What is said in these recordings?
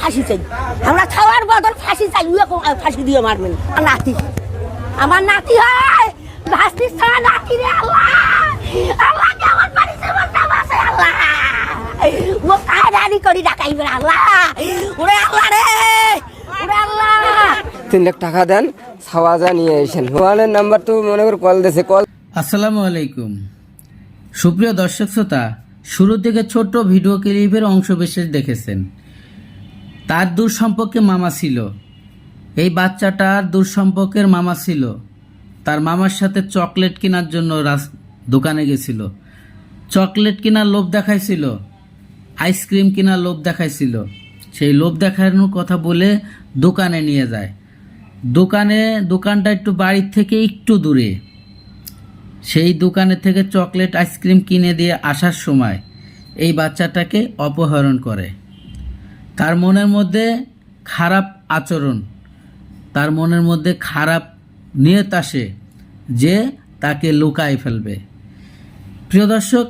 ফাঁসি চাই। আমরা খাওয়ার বদল ফাঁসি চাই ফাঁসি দিয়ে মারবেন। আমার নাতি। আমার নাতি হয় ভাস্তি ছাড়া নাতি রে আল্লাহ। আল্লাহ কে আমার বাড়িতে বসে বসে আল্লাহ। ও কায়দারি করি ডাকাইবে আল্লাহ। ওরে আল্লাহ রে ওরে আল্লাহ। তিন লাখ টাকা দেন সাওয়াজা নিয়ে এসেন মোবাইলের নাম্বার তো মনে করে কল দিয়েছে কল। আসসালামু আলাইকুম। সুপ্রিয় দর্শক শ্রোতা শুরু থেকে ছোট্ট ভিডিও ক্লিপের অংশ বিশেষ দেখেছেন। তার দূর সম্পর্কে মামা ছিল। এই বাচ্চাটার দূর সম্পর্কের মামা ছিল। তার মামার সাথে চকলেট কেনার জন্য দোকানে গেছিল। চকলেট কেনার লোভ দেখাইছিল। আইসক্রিম কেনার লোভ দেখাইছিল। সেই লোভ দেখানোর কথা বলে দোকানে নিয়ে যায়। দোকানে, দোকানটা একটু বাড়ির থেকে একটু দূরে। সেই দোকানে থেকে চকলেট, আইসক্রিম কিনে দিয়ে আসার সময় এই বাচ্চাটাকে অপহরণ করে। তার মনের মধ্যে খারাপ আচরণ, তার মনের মধ্যে খারাপ নিয়ত আসে যে তাকে লুকায় ফেলবে। প্রিয় দর্শক,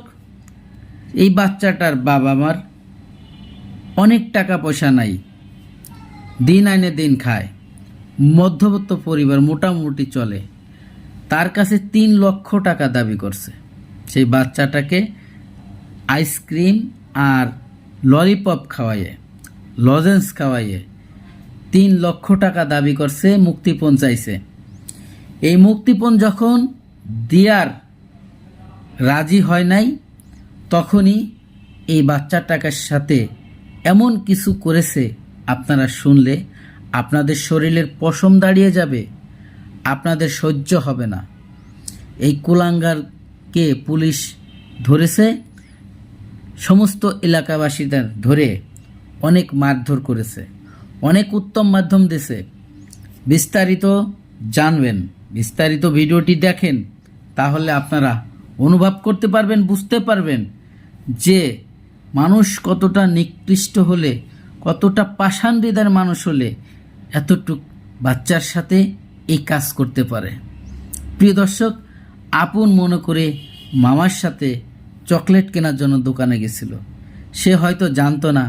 এই বাচ্চাটার বাবা মার অনেক টাকা পয়সা নাই, দিন আইনে দিন খায়, মধ্যবিত্ত পরিবার মোটামুটি চলে। তার কাছে তিন লক্ষ টাকা দাবি করছে। সেই বাচ্চাটাকে আইসক্রিম আর ললিপপ খাওয়াইয়ে লজেন্স খাওয়াইয়ে তিন লক্ষ টাকা দাবি করছে মুক্তিপণ চাইছে। এই মুক্তিপণ যখন দিয়ার রাজি হয় নাই, তখনই এই বাচ্চাটাকার সাথে এমন কিছু করেছে, আপনারা শুনলে আপনাদের শরীরের পশম দাঁড়িয়ে যাবে, আপনাদের সহ্য হবে না। এই কুলাঙ্গারকে পুলিশ ধরেছে, সমস্ত এলাকাবাসীদের ধরে অনেক মারধর করেছে, অনেক উত্তম মাধ্যম দিছে। বিস্তারিত জানবেন, বিস্তারিত ভিডিওটি দেখেন, তাহলে আপনারা অনুভব করতে পারবেন, বুঝতে পারবেন যে মানুষ কতটা নিকৃষ্ট হলে, কতটা পাষাণ মানুষ হলে এতটুক বাচ্চার সাথে এই কাজ করতে পারে। প্রিয় দর্শক, আপন মনে করে মামার সাথে চকলেট কেনার জন্য দোকানে গেছিল। সে হয়তো জানতো না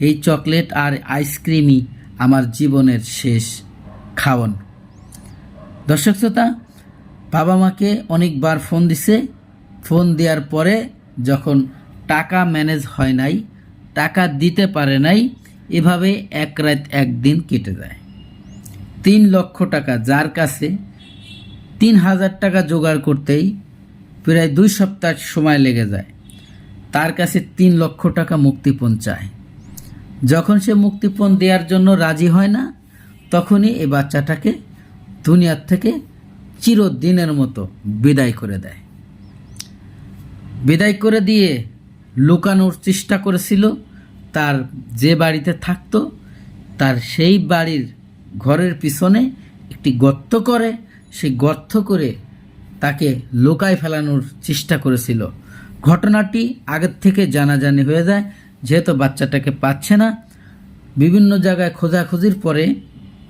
এই চকলেট আর আইসক্রিমই আমার জীবনের শেষ খাওয়ান দর্শক শ্রোতা, বাবা মাকে অনেকবার ফোন দিছে। ফোন দেওয়ার পরে যখন টাকা ম্যানেজ হয় নাই, টাকা দিতে পারে নাই, এভাবে এক রাত একদিন কেটে যায়। তিন লক্ষ টাকা যার কাছে, তিন হাজার টাকা জোগাড় করতেই প্রায় দুই সপ্তাহ সময় লেগে যায়। তার কাছে তিন লক্ষ টাকা মুক্তিপণ চায়। যখন সে মুক্তিপণ দেওয়ার জন্য রাজি হয় না, তখনই এই বাচ্চাটাকে দুনিয়ার থেকে চিরদিনের মতো বিদায় করে দেয়। বিদায় করে দিয়ে লুকানোর চেষ্টা করেছিল, তার যে বাড়িতে থাকতো, তার সেই বাড়ির ঘরের পিছনে একটি গর্ত করে, সেই গর্ত করে তাকে লুকায় ফেলানোর চেষ্টা করেছিল। ঘটনাটি আগের থেকে জানাজানি হয়ে যায়। যেহেতু বাচ্চাটাকে পাচ্ছে না, বিভিন্ন জায়গায় খোঁজাখুঁজির পরে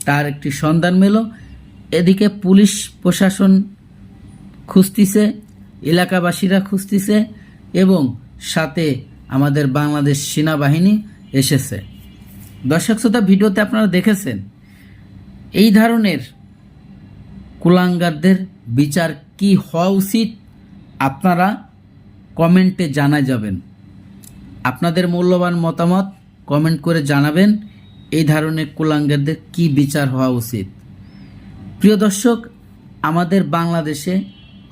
তার একটি সন্ধান মেলো। এদিকে পুলিশ প্রশাসন খুঁজতিছে, এলাকাবাসীরা খুঁজতিছে এবং সাথে আমাদের বাংলাদেশ সেনাবাহিনী এসেছে। দর্শক শ্রোতা, ভিডিওতে আপনারা দেখেছেন, এই ধরনের কুলাঙ্গারদের বিচার কি হওয়া উচিত আপনারা কমেন্টে জানা যাবেন। আপনাদের মূল্যবান মতামত কমেন্ট করে জানাবেন। এই ধরনের কুলাঙ্গারদের কি বিচার হওয়া উচিত? প্রিয় দর্শক, আমাদের বাংলাদেশে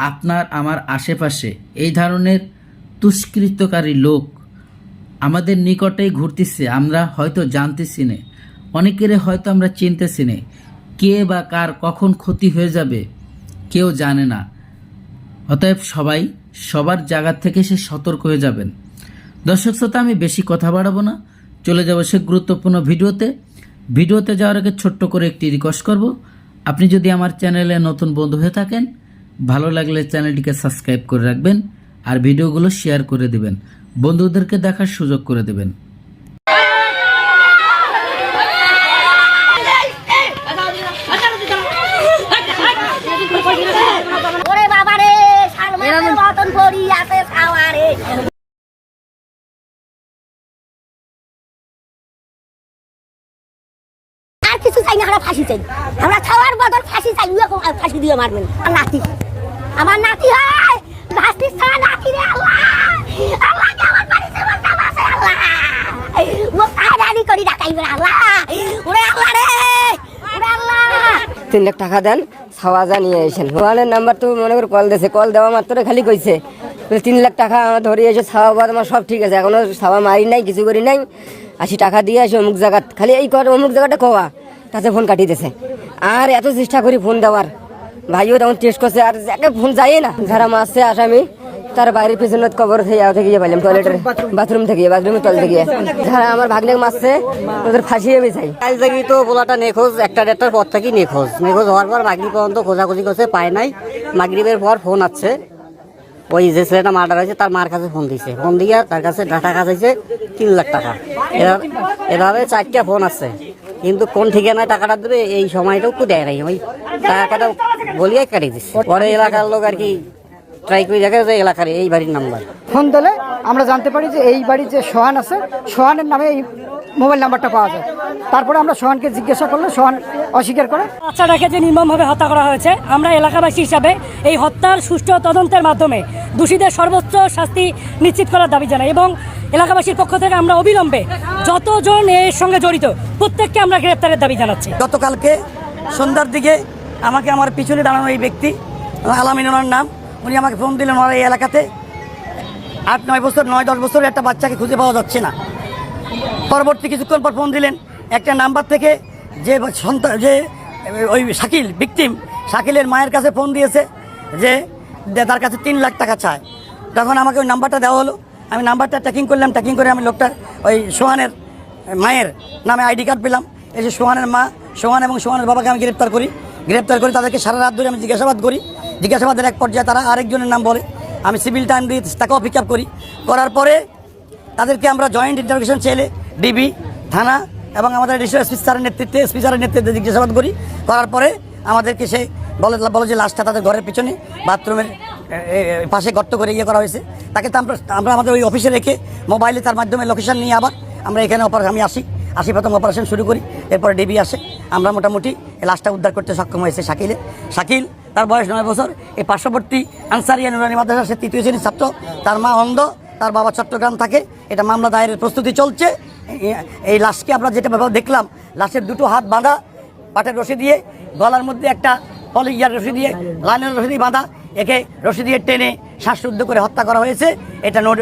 আপনার, আমার আশেপাশে এই ধরনের তুষ্কৃতকারী লোক আমাদের নিকটেই ঘুরতেছে, আমরা হয়তো জানতেছি না। অনেকেরে হয়তো আমরা চিনতেছি না, কে বা কার কখন ক্ষতি হয়ে যাবে, কেউ জানে না। অতএব সবাই সবার জায়গা থেকে সে সতর্ক হয়ে যাবেন। দর্শক শ্রোতা, আমি বেশি কথা বাড়াবো না। চলে যাব সে গুরুত্বপূর্ণ ভিডিওতে। ভিডিওতে যাওয়ার আগে ছোট্ট করে একটি রিকোয়েস্ট করব। আপনি যদি আমার চ্যানেলে নতুন বন্ধু হয়ে থাকেন, ভালো লাগলে চ্যানেলটিকে সাবস্ক্রাইব করে রাখবেন আর ভিডিওগুলো শেয়ার করে দেবেন। বন্ধুদেরকে দেখার সুযোগ করে দেবেন ওরে বাবা রে সালমানের মতন পড়ি আছে খাওয়ারে চাই না আমরা ফাঁসি চাই। আমরা খাওয়ার বদল ফাঁসি চাই কো- ফাঁসি দিয়ে মারবেন। নাতি। আমার নাতি তিন লাখ টাকা দেন সাওয়াজা নিয়ে এসেন ওয়ানের নাম্বার তো মনে করে কল দিয়েছে, কল দেওয়া মাত্র খালি কইছে। তিন লাখ টাকা আমার ধরে এসে ছাওয়া বাদ, আমার সব ঠিক আছে, এখনও ছাওয়া মারি নাই, কিছু করি নাই। আশি টাকা দিয়ে আসে অমুক জায়গা, খালি এই কর, অমুক জায়গাটা কোয়া তাতে ফোন কাটিয়ে দিয়েছে আর এত চেষ্টা করি ফোন দেওয়ার। ভাইও তখন টেস্ট করছে, আর যাকে ফোন যায় না। যারা মারছে, আসামি, তার বাইরের পিছনে কবর থেকে থেকে গিয়ে পাইলাম টয়লেটের বাথরুম থেকে বাথরুমের তল থেকে। যারা আমার ভাগ্নে মারছে, ওদের ফাঁসিয়ে আমি চাই। কাল থেকেই তো পোলাটা নিখোঁজ, একটা দেড়টার পর থেকেই নিখোঁজ। নিখোঁজ হওয়ার পর মাগরি পর্যন্ত খোঁজাখুঁজি করছে, পায় নাই। মাগরিবের পর ফোন আসছে। ওই যে ছেলেটা মার্ডার হয়েছে, তার মার কাছে ফোন দিছে। ফোন দিয়ে তার কাছে টাকা চাইছে তিন লাখ টাকা। এভাবে চারটা ফোন আসছে। কিন্তু কোন ঠিকানায় টাকাটা দেবে এই সময়টুকু দেয় নাই। ওই টাকাটা বলিয়ে কাটিয়ে দিচ্ছে পরে এলাকার লোক আর কি ট্রাই করে দেখে যে এলাকার এই বাড়ির নাম্বার। ফোন দিলে আমরা জানতে পারি যে এই বাড়ির যে সোহান আছে সোহানের নামে এই মোবাইল নাম্বারটা পাওয়া যায়। তারপরে আমরা সোহানকে জিজ্ঞাসা করলে সোহান অস্বীকার করে। বাচ্চাটাকে যে নির্মমভাবে হত্যা করা হয়েছে আমরা এলাকাবাসী হিসাবে এই হত্যার সুষ্ঠু তদন্তের মাধ্যমে দোষীদের সর্বোচ্চ শাস্তি নিশ্চিত করার দাবি জানাই এবং এলাকাবাসীর পক্ষ থেকে আমরা অবিলম্বে যতজন এর সঙ্গে জড়িত প্রত্যেককে আমরা গ্রেপ্তারের দাবি জানাচ্ছি। গতকালকে সন্ধ্যার দিকে আমাকে আমার পিছনে দাঁড়ানো এই ব্যক্তি আলামিন ওনার নাম, উনি আমাকে ফোন দিলেন ওনার এই এলাকাতে। আট, নয় বছর, নয়, দশ বছরের একটা বাচ্চাকে খুঁজে পাওয়া যাচ্ছে না। পরবর্তী কিছুক্ষণ পর ফোন দিলেন, একটা নাম্বার থেকে যে সন্তান, যে ওই শাকিল ভিকটিম শাকিলের মায়ের কাছে ফোন দিয়েছে যে তার কাছে তিন লাখ টাকা চায়। তখন আমাকে ওই নাম্বারটা দেওয়া হলো। আমি নাম্বারটা ট্যাকিং করলাম ট্যাকিং করে আমি লোকটার, ওই সোহানের মায়ের নামে আইডি কার্ড পেলাম। এই যে সোহানের মা, সোহান এবং সোহানের বাবাকে আমি গ্রেপ্তার করি। গ্রেপ্তার করে তাদেরকে সারা রাত ধরে আমি জিজ্ঞাসাবাদ করি। জিজ্ঞাসাবাদের এক পর্যায়ে তারা আরেকজনের নাম বলে। আমি সিভিল টাইম দিয়ে তাকেও পিক আপ করি। করার পরে তাদেরকে আমরা জয়েন্ট ইন্টারভিউশন চেলে ডিবি থানা এবং আমাদের ডিস্ট্রিক্ট এসপি স্যারের নেতৃত্বে এসপি স্যারের নেতৃত্বে জিজ্ঞাসাবাদ করি। করার পরে আমাদেরকে সে বলে বলে যে লাশটা তাদের ঘরের পিছনে বাথরুমের পাশে গর্ত করে ইয়ে করা হয়েছে। তাকে তো আমরা আমাদের ওই অফিসে রেখে মোবাইলে তার মাধ্যমে লোকেশন নিয়ে আবার আমরা এখানে অপারেশন আমি আসি। আসি প্রথম অপারেশন শুরু করি, এরপর ডিবি আসে। আমরা মোটামুটি লাশটা উদ্ধার করতে সক্ষম হয়েছে শাকিলে। শাকিল, তার বয়স নয় বছর এই পার্শ্ববর্তী আনসারিয়া নুরানি মাদ্রাসা সে তৃতীয় শ্রেণির ছাত্র। তার মা অন্ধ, তার বাবা চট্টগ্রাম থাকে। এটা মামলা দায়েরের প্রস্তুতি চলছে। এই- লাশকে আমরা যেটা দেখলাম লাশের দুটো হাত বাঁধা, পাটের রশি দিয়ে, গলার মধ্যে একটা পলি ইয়ার রশি দিয়ে, লাইনের রশি দিয়ে বাঁধা। একে রশি দিয়ে টেনে শ্বাসরুদ্ধ করে হত্যা করা হয়েছে। এটা নোট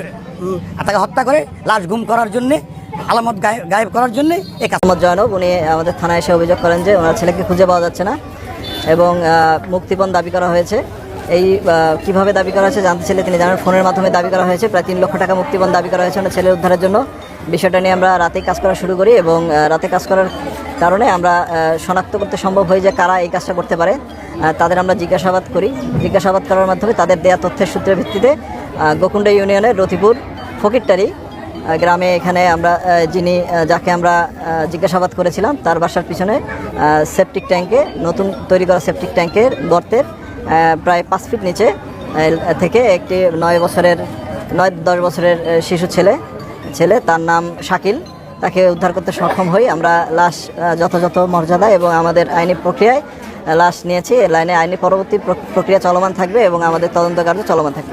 তাকে হত্যা করে লাশ গুম করার জন্যে, আলামত গায়ে- গায়েব করার জন্যে এই মোহাম্মদ জয়নব, উনি আমাদের থানায় এসে অভিযোগ করেন যে ওনার ছেলেকে খুঁজে পাওয়া যাচ্ছে না এবং মুক্তিপণ দাবি করা হয়েছে। এই কীভাবে দাবি করা হয়েছে জানতে চাইলে তিনি জানান, ফোনের মাধ্যমে দাবি করা হয়েছে। প্রায় তিন লক্ষ টাকা মুক্তিপণ দাবি করা হয়েছে ওনার ছেলের উদ্ধারের জন্য। বিষয়টা নিয়ে আমরা রাতে কাজ করা শুরু করি এবং রাতে কাজ করার কারণে আমরা শনাক্ত করতে সম্ভব হয় যে কারা এই কাজটা করতে পারে। তাদের আমরা জিজ্ঞাসাবাদ করি। জিজ্ঞাসাবাদ করার মাধ্যমে তাদের দেয়া তথ্যের সূত্রের ভিত্তিতে গোকুণ্ডা ইউনিয়নের রতিপুর ফকিরটারি গ্রামে এখানে আমরা যিনি যাকে আমরা জিজ্ঞাসাবাদ করেছিলাম, তার বাসার পিছনে সেপটিক ট্যাঙ্কে, নতুন তৈরি করা সেপটিক ট্যাঙ্কের গর্তের প্রায় পাঁচ ফিট নিচে থেকে একটি নয় বছরের, নয় দশ বছরের শিশু ছেলে ছেলে, তার নাম শাকিল। তাকে উদ্ধার করতে সক্ষম হই। আমরা লাশ যথাযথ মর্যাদা এবং আমাদের আইনি প্রক্রিয়ায় লাশ নিয়েছি। লাইনে আইনি পরবর্তী প্রক্রিয়া চলমান থাকবে এবং আমাদের তদন্ত কার্য চলমান থাকবে।